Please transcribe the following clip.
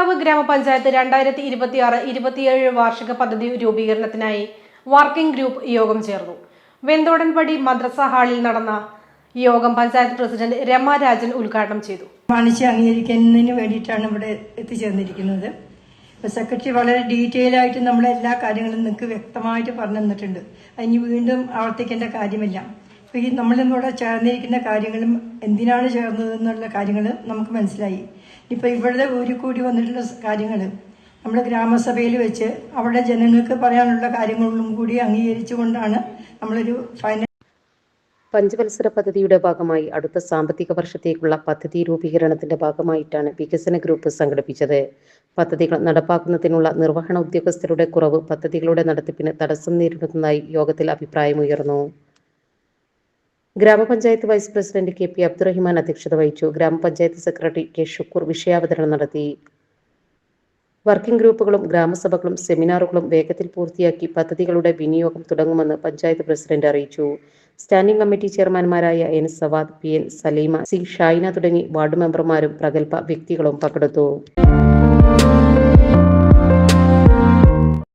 കാളികാവ് ഗ്രാമപഞ്ചായത്ത് രണ്ടായിരത്തി ഇരുപത്തിയാറ് ഇരുപത്തിയേഴ് വാർഷിക പദ്ധതി രൂപീകരണത്തിനായി വർക്കിംഗ് ഗ്രൂപ്പ് യോഗം ചേർന്നു. വെന്തോടൻപടി മദ്രസ ഹാളിൽ നടന്ന യോഗം പഞ്ചായത്ത് പ്രസിഡന്റ് രമ രാജൻ ഉദ്ഘാടനം ചെയ്തു. മാനിച്ച് അംഗീകരിക്കുന്നതിന് വേണ്ടിയിട്ടാണ് ഇവിടെ എത്തിച്ചേർന്നിരിക്കുന്നത്. ഇപ്പോൾ സെക്രട്ടറി വളരെ ഡീറ്റെയിൽ ആയിട്ട് നമ്മളെ എല്ലാ കാര്യങ്ങളും നിങ്ങൾക്ക് വ്യക്തമായിട്ട് പറഞ്ഞു തന്നിട്ടുണ്ട് അതിന് വീണ്ടും ആവർത്തിക്കേണ്ട കാര്യമില്ല. ഇപ്പൊ ഈ നമ്മളും കൂടെ ചേർന്നിരിക്കുന്ന കാര്യങ്ങളും എന്തിനാണ് ചേർന്നത് എന്നുള്ള കാര്യങ്ങൾ നമുക്ക് മനസ്സിലായി. ഇപ്പൊ ഇവിടെ ഒരു കൂടി വന്നിട്ടുള്ള കാര്യങ്ങൾ നമ്മൾ ഗ്രാമസഭയിൽ വെച്ച് അവിടെ ജനങ്ങൾക്ക് പറയാനുള്ള കാര്യങ്ങളും കൂടി അംഗീകരിച്ചുകൊണ്ടാണ് നമ്മളൊരു ഫൈനൽ പഞ്ചവത്സര പദ്ധതിയുടെ ഭാഗമായി അടുത്ത സാമ്പത്തിക വർഷത്തേക്കുള്ള പദ്ധതി രൂപീകരണത്തിന്റെ ഭാഗമായിട്ടാണ് വികസന ഗ്രൂപ്പ് സംഘടിപ്പിച്ചത്. പദ്ധതികൾ നടപ്പാക്കുന്നതിനുള്ള നിർവഹണ ഉദ്യോഗസ്ഥരുടെ കുറവ് പദ്ധതികളുടെ നടത്തിപ്പിന് തടസ്സം നേരിടുന്നതായി യോഗത്തിൽ അഭിപ്രായമുയർന്നു. ഗ്രാമപഞ്ചായത്ത് vice president K P Abdurahiman അധ്യക്ഷത വഹിച്ചു. ഗ്രാമപഞ്ചായത്ത് സെക്രട്ടറി കെ ഷുക്കൂർ വിഷയാവതരണം നടത്തി. വർക്കിംഗ് ഗ്രൂപ്പുകളും ഗ്രാമസഭകളും സെമിനാറുകളും വേഗത്തിൽ പൂർത്തിയാക്കി പദ്ധതികളുടെ വിനിയോഗം തുടങ്ങുമെന്ന് പഞ്ചായത്ത് പ്രസിഡന്റ് അറിയിച്ചു. Standing committee ചെയർമാൻമാരായ N Savad P N Saleema C Shaina തുടങ്ങി വാർഡ് മെമ്പർമാരും പ്രഗത്ഭ വ്യക്തികളും പങ്കെടുത്തു.